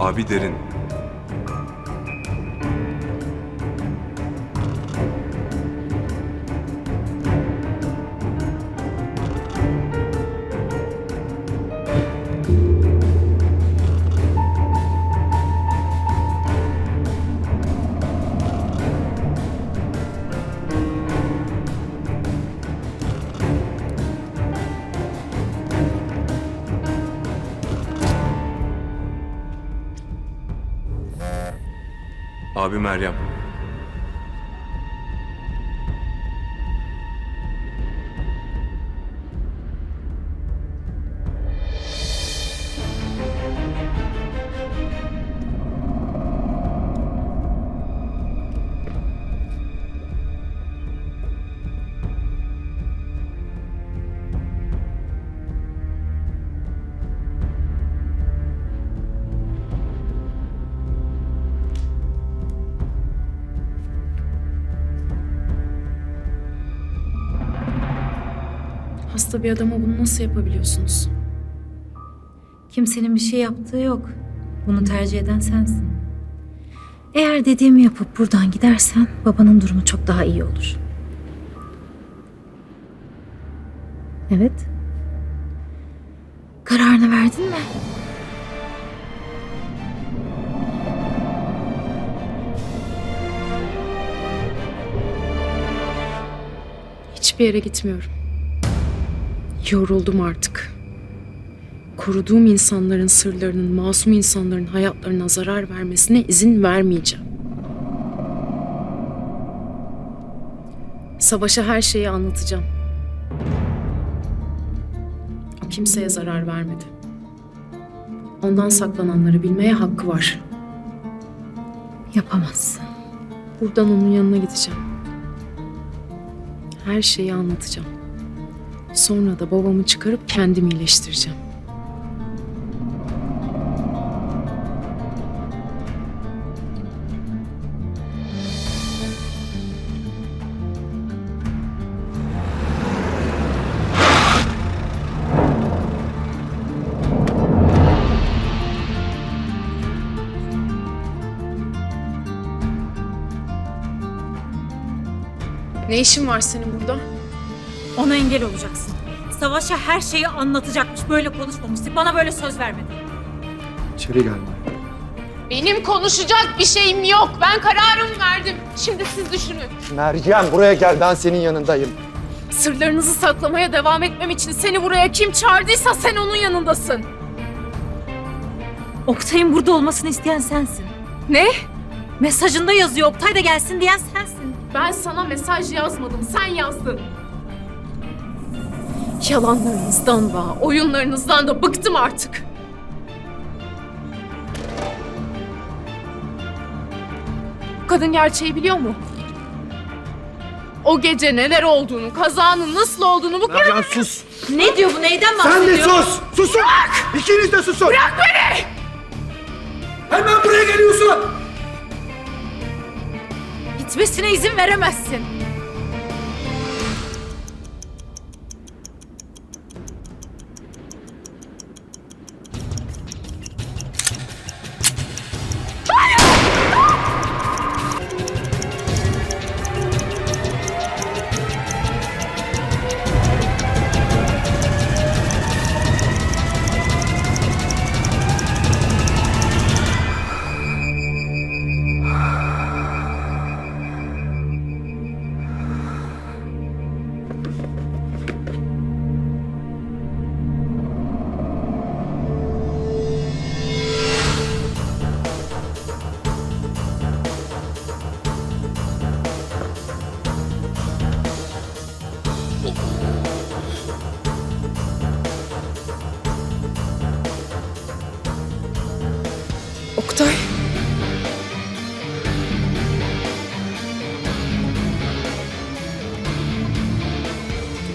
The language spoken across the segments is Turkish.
Abi derin. Abi Meryem. Hasta bir adama bunu nasıl yapabiliyorsunuz? Kimsenin bir şey yaptığı yok. Bunu tercih eden sensin. Eğer dediğimi yapıp buradan gidersen babanın durumu çok daha iyi olur. Evet. Kararını verdin mi? Hiçbir yere gitmiyorum. Yoruldum artık. Koruduğum insanların sırlarının, masum insanların hayatlarına zarar vermesine izin vermeyeceğim. Savaş'a her şeyi anlatacağım. O kimseye zarar vermedi. Ondan saklananları bilmeye hakkı var. Yapamazsın. Buradan onun yanına gideceğim. Her şeyi anlatacağım. Sonra da babamı çıkarıp kendim iyileştireceğim. Ne işin var senin burada? Ona engel olacaksın. Savaş'a her şeyi anlatacakmış. Böyle konuşmamıştık. Bana böyle söz vermedi. İçeri gelme. Benim konuşacak bir şeyim yok. Ben kararımı verdim. Şimdi siz düşünün. Meryem buraya gel ben senin yanındayım. Sırlarınızı saklamaya devam etmem için seni buraya kim çağırdıysa sen onun yanındasın. Oktay'ın burada olmasını isteyen sensin. Ne? Mesajında yazıyor Oktay da gelsin diyen sensin. Ben sana mesaj yazmadım. Sen yazdın. Yalanlarınızdan da, oyunlarınızdan da bıktım artık. Kadın gerçeği biliyor mu? O gece neler olduğunu, kazanın nasıl olduğunu bu Meryem sus. Ne diyor bu? Neyden Sen bahsediyor? de sus. Susun. İkiniz de susun. Bırak beni. Hemen buraya geliyorsun. Gitmesine izin veremezsin.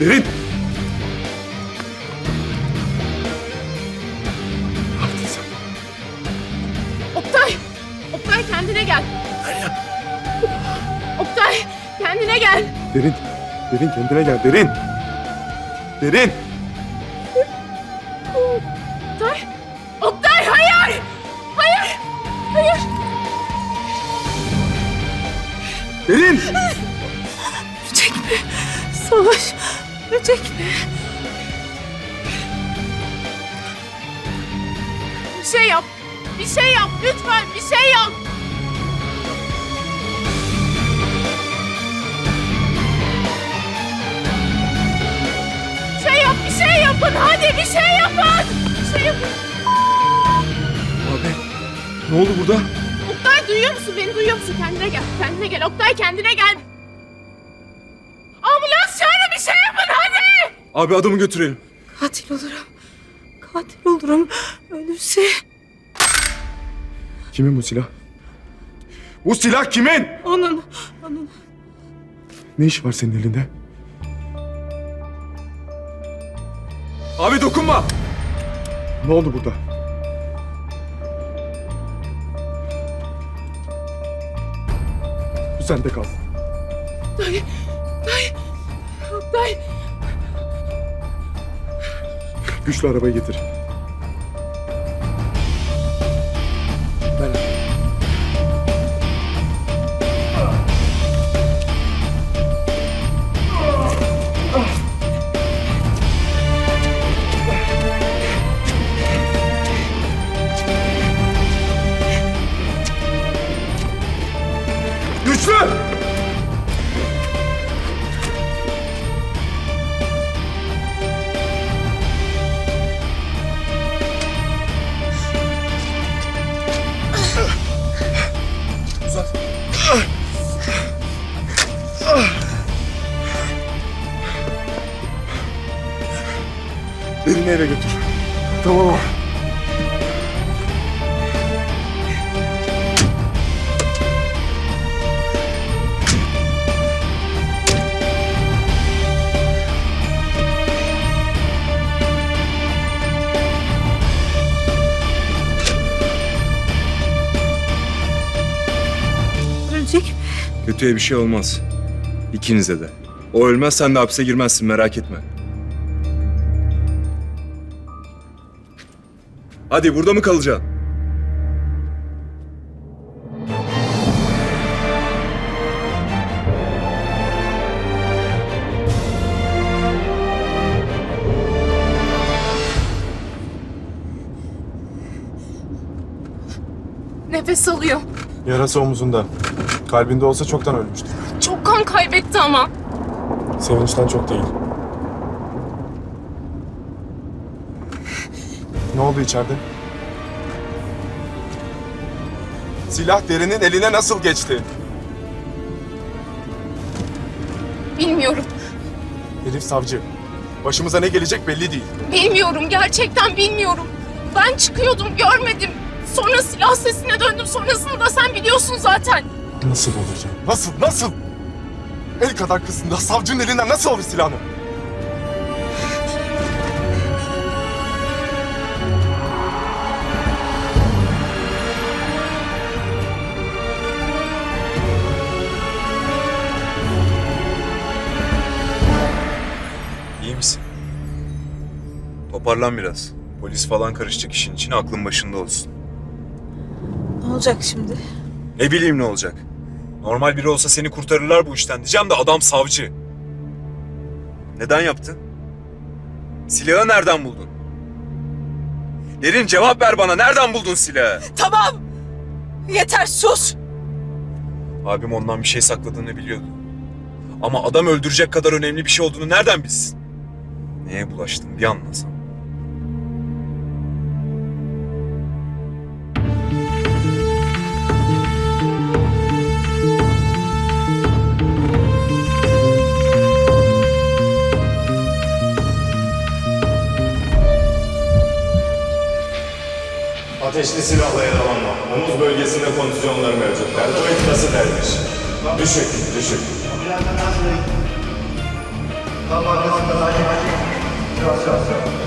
Derin. Ne yaptın sen? Oktay! Oktay kendine gel. Meryem. Oktay kendine gel. Derin. Derin kendine gel. Derin. Derin. Oktay. Oktay hayır. Hayır. Hayır. Derin. Ölecek mi? Bir şey yap. Bir şey yap lütfen bir şey yap. Bir şey yap, bir şey yapın. Hadi bir şey yapın. Bir şey yapın. Abi ne oldu burada? Oktay duyuyor musun? Beni duyuyor musun? Kendine gel. Kendine gel. Oktay kendine gel. Abi adamı götürelim. Katil olurum. Katil olurum. Ölürse Kimin bu silah? Bu silah kimin? onun, onun. Ne iş var senin elinde? Abi dokunma! Ne oldu burada? Bu sende kalsın. Oktay. Güçlü arabayı getir. Derini eve götür. Tamam abi. Ölecek? Kötüye bir şey olmaz. İkinize de. O ölmez sen de hapse girmezsin merak etme. Hadi burada mı kalacaksın? Nefes alıyor. Yarası omuzunda. Kalbinde olsa çoktan ölmüştü. Çok kan kaybetti ama. Sevinçten çok değil. Ne oldu içeride? Silah derinin eline nasıl geçti? Bilmiyorum. Elif savcı. Başımıza ne gelecek belli değil. Bilmiyorum. Gerçekten bilmiyorum. Ben çıkıyordum görmedim. Sonra silah sesine döndüm. Sonrasını da sen biliyorsun zaten. Nasıl olacak? Nasıl? Nasıl? El kadar kızında savcının elinden nasıl alır silahını? İyi misin? Toparlan biraz. Polis falan karışacak işin içine aklın başında olsun. Ne olacak şimdi? Ne bileyim ne olacak. Normal biri olsa seni kurtarırlar bu işten diyeceğim de adam savcı. Neden yaptın? Silahı nereden buldun? Derin cevap ver bana. Nereden buldun silahı? Tamam. Yeter sus. Abim ondan bir şey sakladığını biliyordu. Ama adam öldürecek kadar önemli bir şey olduğunu nereden bilsin? Neye bulaştın bir anlasam. Ateşli silahla yaralanma. Omuz bölgesinde kontuzyonlar mevcut. Deltoid kası delmiş. Düşük, düşük. Yavaş yavaş yavaş.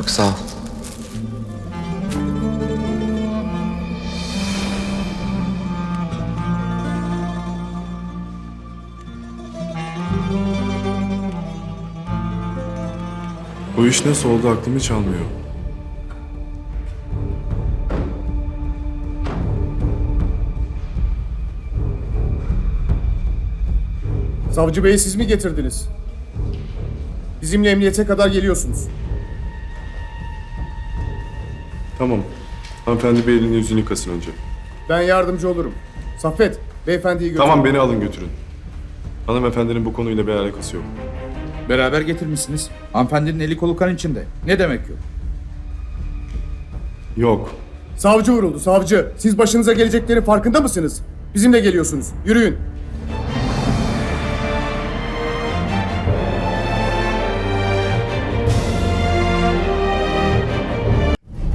Çok sağ ol. Bu iş nasıl oldu aklım hiç almıyor. Savcı Bey'i siz mi getirdiniz? Bizimle emniyete kadar geliyorsunuz. Tamam. Hanımefendi bir elini yüzünü yıkasın önce. Ben yardımcı olurum. Saffet, beyefendiyi götür. Tamam beni alın götürün. Hanımefendinin bu konuyla bir alakası yok. Beraber getirmişsiniz. Hanımefendinin eli kolu kan içinde. Ne demek yok? Yok. Savcı vuruldu, savcı. Siz başınıza geleceklerin farkında mısınız? Bizimle geliyorsunuz. Yürüyün.